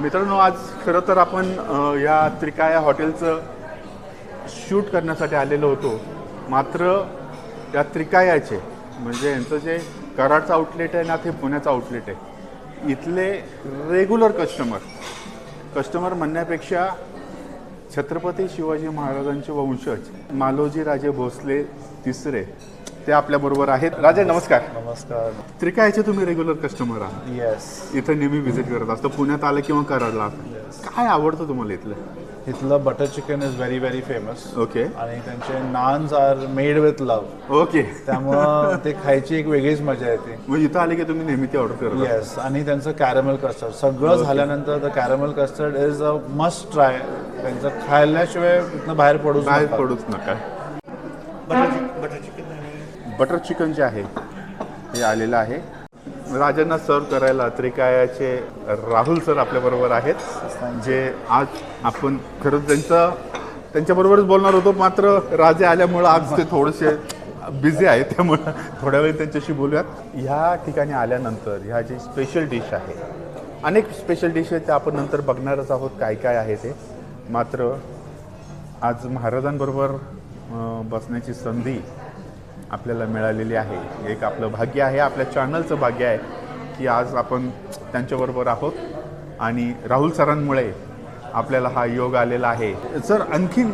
मित्रांनो आज खरं तर आपण या त्रिकाया हॉटेलचं शूट करण्यासाठी आलेलो होतो. मात्र या त्रिकायाचे म्हणजे यांचं जे कराडचं आउटलेट आहे ना ते पुण्याचं आउटलेट आहे. इथले रेग्युलर कस्टमर कस्टमर म्हणण्यापेक्षा छत्रपती शिवाजी महाराजांचे वंशज मालोजी राजे भोसले तिसरे ते आपल्याबरोबर आहेत. राजे नमस्कार. नमस्कार. त्रिकायाचे तुम्ही रेग्युलर कस्टमर आहात. येस इथं नेहमी व्हिजिट करत असतो. पुण्यात आलं किंवा कराडला आलं. काय आवडतं तुम्हाला इथलं? इथलं butter chicken is very very famous okay आणि त्यांचे naans are made with love okay त्यामुळं ते खायची एक वेगळीच मजा येते. मग इथं आले की तुम्ही नेहमी ते ऑर्डर करता येस आणि त्यांचं कॅरमेल कस्टर्ड सगळं झाल्यानंतर the caramel custard is a must try त्यांचं खाल्ल्याशिवाय इथनं बाहेर पडूच बाहेर. पडूच नका. बटर बटर चिकन जे आहे हे आलेलं आहे. राजांना सर्व करायला त्रिकायाचे राहुल सर आपल्याबरोबर आहेत जे आज आपण खरंच त्यांचं त्यांच्याबरोबरच बोलणार होतो मात्र राजे आल्यामुळं आज ते थोडेसे बिझी आहेत त्यामुळं थोड्या वेळ त्यांच्याशी बोलूयात. ह्या ठिकाणी आल्यानंतर ह्या जी स्पेशल डिश आहे अनेक स्पेशल डिश आहेत त्या आपण नंतर बघणारच आहोत काय काय आहे ते. मात्र आज महाराजांबरोबर बसण्याची संधी आपल्याला मिळालेली आहे. एक आपलं भाग्य आहे आपल्या चॅनलचं भाग्य आहे की आज आपण त्यांच्याबरोबर आहोत आणि राहुल सरांमुळे आपल्याला हा योग आलेला आहे. सर आणखीन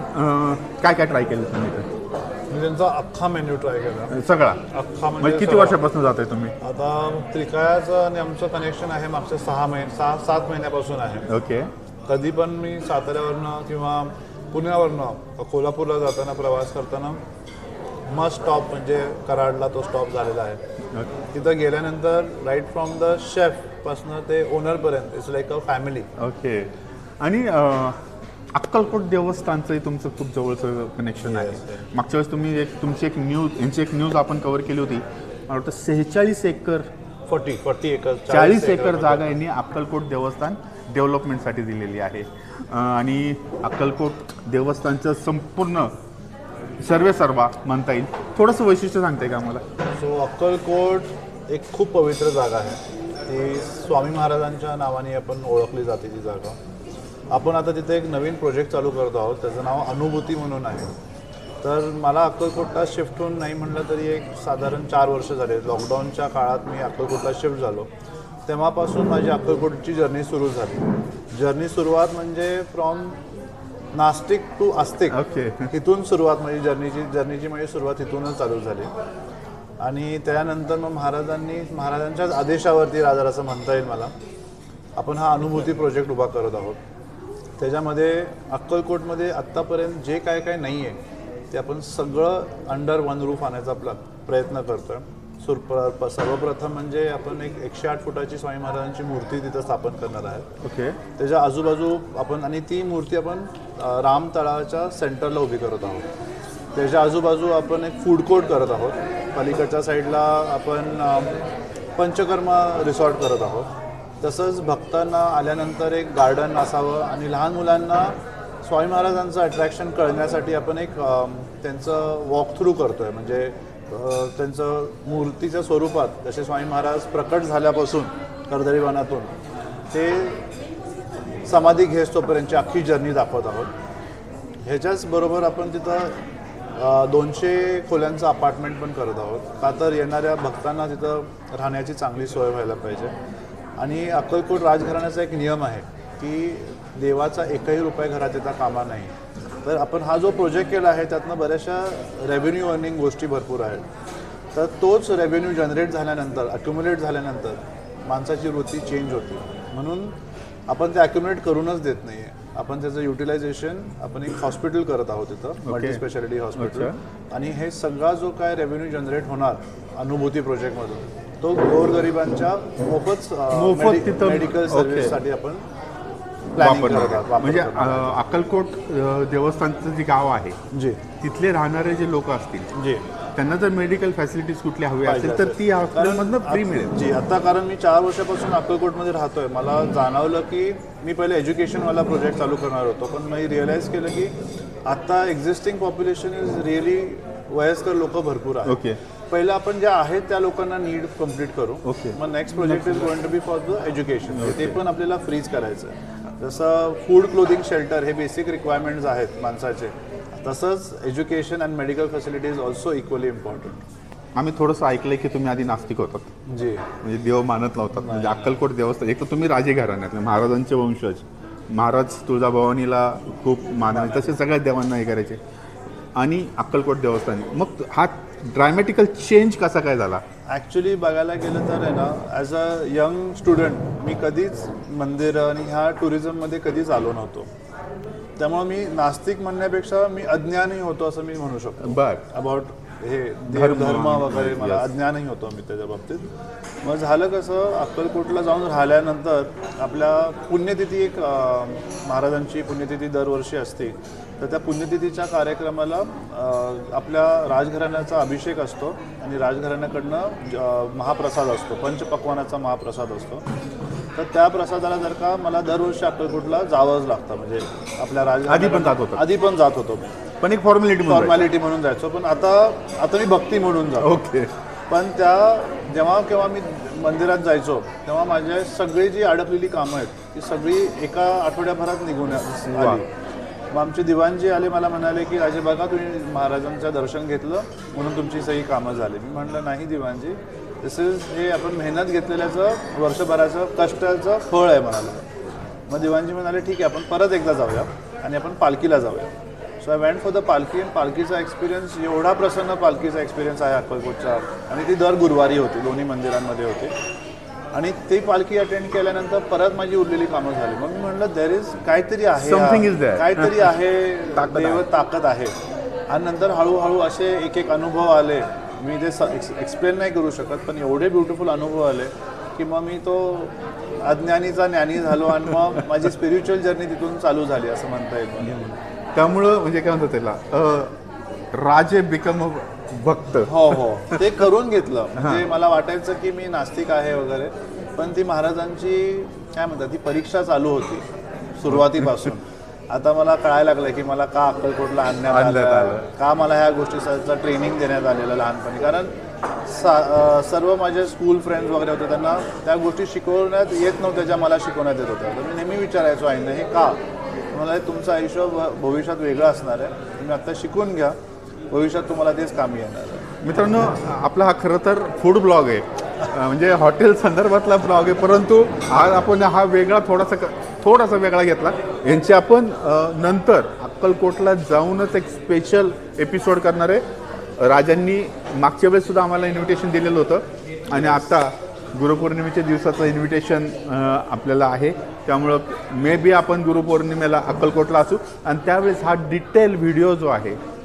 काय काय ट्राय केलं तुम्ही? मी त्यांचा अख्खा मेन्यू ट्राय केला. सगळा? अख्खा म्हणजे म्हणजे किती. वर्षापासून जात आहे तुम्ही? आता त्रिकायाचं आणि आमचं कनेक्शन आहे मागच्या सहा महिने सहा सात महिन्यापासून आहे. ओके. कधी पण मी साताऱ्यावरनं किंवा पुण्यावरनं कोल्हापूरला जाताना प्रवास करताना मस्ट स्टॉप म्हणजे कराडला तो स्टॉप झालेला आहे. तिथं गेल्यानंतर राईट फ्रॉम द शेफ पासनं ते ओनरपर्यंत it's like a family okay आणि अक्कलकोट देवस्थानचंही तुमचं खूप जवळचं कनेक्शन आहे. मागच्या वेळेस तुम्ही एक तुमची एक न्यूज यांची एक न्यूज आपण कव्हर केली होती. मला वाटतं सेहेचाळीस एकर फोर्टी फोर्टी एकर चाळीस एकर जागा यांनी अक्कलकोट देवस्थान डेव्हलपमेंटसाठी दिलेली आहे. आणि अक्कलकोट देवस्थानचं संपूर्ण सर्वे सर्वा म्हणता येईल. थोडंसं वैशिष्ट्य सांगते का आम्हाला? सो अक्कलकोट एक खूप पवित्र जागा आहे. ती स्वामी महाराजांच्या नावाने आपण ओळखली जाते ती जागा. आपण आता तिथे एक नवीन प्रोजेक्ट चालू करत आहोत. त्याचं नाव अनुभूती म्हणून आहे. तर मला अक्कलकोटला शिफ्ट होऊन नाही म्हणलं तरी एक साधारण चार वर्ष झाले. लॉकडाऊनच्या काळात मी अक्कलकोटला शिफ्ट झालो. तेव्हापासून माझी अक्कलकोटची जर्नी सुरू झाली. जर्नी सुरुवात म्हणजे फ्रॉम नास्तिक टू आस्तिक. ओके. इथून सुरुवात माझी जर्नीची जर्नीची माझी सुरुवात इथूनच चालू झाली. आणि त्यानंतर मग महाराजांनी महाराजांच्याच आदेशावरती राजा असं म्हणता येईल मला. आपण हा अनुभूती प्रोजेक्ट उभा करत आहोत. त्याच्यामध्ये अक्कलकोटमध्ये आत्तापर्यंत जे काय काय नाही आहे ते आपण सगळं अंडर वन रूफ आणायचा आपला प्रयत्न करतो आहे सुरप सर्वप्रथम म्हणजे आपण एक एकशे आठ फुटाची स्वामी महाराजांची मूर्ती तिथं स्थापन करणार आहे ओके. त्याच्या आजूबाजू आपण आणि ती मूर्ती आपण राम तळाच्या सेंटरला उभी करत आहोत. त्याच्या आजूबाजू आपण एक फूड कोर्ट करत आहोत. पलीकडच्या साईडला आपण पंचकर्मा रिसॉर्ट करत आहोत. तसंच भक्तांना आल्यानंतर एक गार्डन असावं आणि लहान मुलांना स्वामी महाराजांचं अट्रॅक्शन कळण्यासाठी आपण एक त्यांचं वॉक थ्रू करतो आहे म्हणजे त्यांचं मूर्तीच्या स्वरूपात जसे स्वामी महाराज प्रकट झाल्यापासून कर्दळी वनातून ते समाधी घेस तोपर्यंतची अख्खी जर्नी दाखवत आहोत. ह्याच्याच बरोबर आपण तिथं दोनशे खोल्यांचं अपार्टमेंट पण करत आहोत. का तर येणाऱ्या भक्तांना तिथं राहण्याची चांगली सोय व्हायला पाहिजे. आणि अक्कलकोट राजघराण्याचा एक नियम आहे की देवाचा एकही रुपया घरात येता कामा नाही. तर आपण हा जो प्रोजेक्ट केला आहे त्यातनं बऱ्याचशा रेव्हेन्यू अर्निंग गोष्टी भरपूर आहेत. तर तोच रेव्हेन्यू जनरेट झाल्यानंतर अक्युमुलेट झाल्यानंतर माणसाची वृत्ती चेंज होते. म्हणून आपण ते अक्युमुलेट करूनच देत नाही आहे आपण त्याचं युटिलायझेशन आपण एक हॉस्पिटल करत आहोत इथं मल्टी स्पेशालिटी हॉस्पिटल आणि हे सगळा जो काय रेव्हेन्यू जनरेट होणार अनुभूती प्रोजेक्टमधून तो गोरगरिबांच्या मोफत तिथं- मेडिकल. सर्व्हिससाठी आपण म्हणजे अं, अक्कलकोट अं, देवस्थानचं जे गाव आहे. जी. तिथले राहणारे जे लोक असतील जी. त्यांना जर मेडिकल फॅसिलिटीज कुठल्या हवी पाहिजे असेल तर. ती हॉस्पिटलमधनं फ्री मिळेल. जी आता कारण मी चार वर्षापासून अक्कलकोटमध्ये राहतोय. मला जाणवलं की मी पहिले एज्युकेशनवाला प्रोजेक्ट चालू करणार होतो पण मी रिअलाईज केलं की आता एक्झिस्टिंग पॉप्युलेशन इज रिअली वयस्कर लोक भरपूर आहेत. ओके पहिलं आपण ज्या आहेत त्या लोकांना नीड कंप्लीट करू. Okay. मग next project is going to be for the education ते पण आपल्याला फ्रीज करायचं आहे जसं फूड क्लोथिंग शेल्टर हे बेसिक रिक्वायरमेंट्स आहेत माणसाचे. तसंच education and medical facility is also equally important आम्ही थोडंसं ऐकलंय की तुम्ही आधी नास्तिक होतात. जी. म्हणजे देव मानत नव्हतात. म्हणजे अक्कलकोट देवस्थान एक तर तुम्ही राजे घराण्यातले महाराजांचे वंशज. महाराज तुळजाभवानीला खूप मानावे तसे सगळ्या देवांना हे करायचे. आणि अक्कलकोट देवस्थान. मग हा ड्रामॅटिकल चेंज कसा काय झाला? ॲक्च्युली बघायला गेलं तर आहे ना ॲज अ यंग स्टुडंट मी कधीच मंदिर आणि ह्या टुरिझममध्ये कधीच आलो नव्हतो. त्यामुळे मी नास्तिक म्हणण्यापेक्षा मी अज्ञानी होतो असं मी म्हणू शकतो. बर. अबाउट हे धर्म. वगैरे मला. अज्ञानही होतो मी त्याच्या बाबतीत. मग झालं कसं अक्कलकोटला जाऊन राहिल्यानंतर आपल्या पुण्यतिथी एक महाराजांची पुण्यतिथी दरवर्षी असते. तर त्या पुण्यतिथीच्या कार्यक्रमाला आपल्या राजघराण्याचा अभिषेक असतो आणि राजघराण्याकडनं महाप्रसाद असतो पंचपक्वानाचा महाप्रसाद असतो. तर त्या प्रसादाला जर का मला दरवर्षी अक्कलकोटला जावंच लागतं म्हणजे आपल्या राज आधी पण जात होता? आधी पण जात होतो. पण एक फॉर्मॅलिटी फॉर्मॅलिटी म्हणून जायचो पण आता आता मी भक्ती म्हणून जातो. ओके पण त्या जेव्हा केव्हा मी मंदिरात जायचो तेव्हा माझ्या सगळी जी अडकलेली कामं आहेत ती सगळी एका आठवड्याभरात निघून आली. मग आमचे दिवाणजी आले मला म्हणाले की राजे बघा तुम्ही महाराजांचं दर्शन घेतलं म्हणून तुमची सगळी कामं झाली. मी म्हटलं नाही दिवाणजी दिस इज हे आपण मेहनत घेतलेल्याचं वर्षभराचं कष्टाचं फळ आहे म्हणाले. मग दिवाणजी म्हणाले ठीक आहे आपण परत एकदा जाऊया आणि आपण पालखीला जाऊया. So I went for the palkhi आणि पालखीचा एक्सपिरियन्स एवढा प्रसन्न पालखीचा एक्सपिरियन्स आहे अक्कलकोटचा. आणि ती दर गुरुवारी होती दोन्ही मंदिरांमध्ये होती. आणि ती पालखी अटेंड केल्यानंतर परत माझी उरलेली कामं झाली मग मी म्हणलं देर इज काहीतरी आहे. काहीतरी आहे देव आहे. ताकद आहे आणि नंतर हळूहळू असे एक एक अनुभव आले मी ते एक्सप्लेन नाही करू शकत पण एवढे ब्युटिफुल अनुभव आले की मग मी तो अज्ञानीचा ज्ञानी झालो आणि मग माझी स्पिरिच्युअल जर्नी तिथून चालू झाली असं म्हणता येईल. त्यामुळं म्हणजे काय म्हणतात त्याला राजे बिकम भक्त हो हो. ते करून घेतलं. म्हणजे मला वाटायचं की मी नास्तिक आहे वगैरे पण ती महाराजांची काय म्हणतात ती परीक्षा चालू होती सुरुवातीपासून. आता मला कळायला लागलं की मला का अक्कलकोटला आणण्यात आलं. का मला ह्या गोष्टीचं ट्रेनिंग देण्यात आलेलं लहानपणी. कारण सर्व माझे स्कूल फ्रेंड्स वगैरे होते त्यांना त्या गोष्टी शिकवण्यात येत नव्हत्या ज्या मला शिकवण्यात येत होत्या. तर मी नेहमी विचारायचो आईनं हे का? मला तुमचं आयुष्य भविष्यात वेगळं असणार आहे. तुम्ही आत्ता शिकून घ्या. भविष्यात तुम्हाला तेच कामी येणार मित्रांनो आपला हा खरं तर फूड ब्लॉग आहे. म्हणजे हॉटेल संदर्भातला ब्लॉग आहे परंतु आज आपण हा वेगळा थोडासा क- थोडासा वेगळा घेतला. यांची आपण नंतर अक्कलकोटला जाऊनच एक स्पेशल एपिसोड करणार आहे. राजांनी मागच्या वेळेस सुद्धा आम्हाला इन्व्हिटेशन दिलेलं होतं. आणि आता गुरुपौर्णिमेच्या दिवसाचं इन्व्हिटेशन आपल्याला आहे. त्यामुळं मे बी आपण गुरुपौर्णिमेला अक्कलकोटला असू. आणि त्यावेळेस हा डिटेल व्हिडिओ जो आहे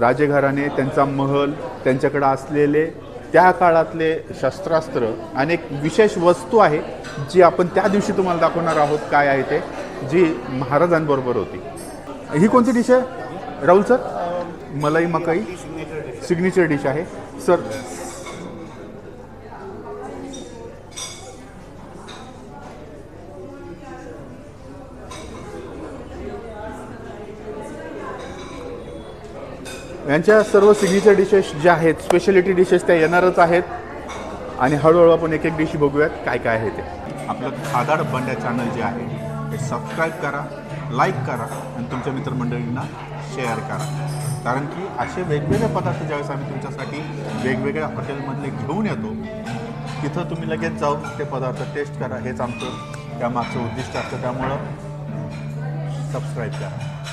राजघराणे त्यांचा महल त्यांच्याकडे असलेले त्या काळातले शस्त्रास्त्र आणि एक विशेष वस्तू आहे जी आपण त्या दिवशी तुम्हाला दाखवणार आहोत काय आहे ते जी महाराजांबरोबर होती. ही कोणती डिश आहे? राहुल सर मलाई मकाई सिग्नेचर डिश आहे. सर यांच्या सर्व सिग्नेचर डिशेस ज्या आहेत स्पेशलिटी डिशेस त्या येणारच आहेत. आणि हळूहळू आपण एक एक डिश बघूयात काय काय आहे ते. आपलं खादाड बंड्या चॅनल जे आहे ते सबस्क्राईब करा लाईक करा आणि तुमच्या मित्रमंडळींना शेअर करा. कारण की असे वेगवेगळे पदार्थ ज्यावेळेस आम्ही तुमच्यासाठी वेगवेगळ्या हॉटेलमधले घेऊन येतो तिथं तुम्ही लगेच जाऊन ते पदार्थ टेस्ट करा. हेच आमचं त्यामागचं उद्दिष्ट असतं. त्यामुळं सबस्क्राईब करा.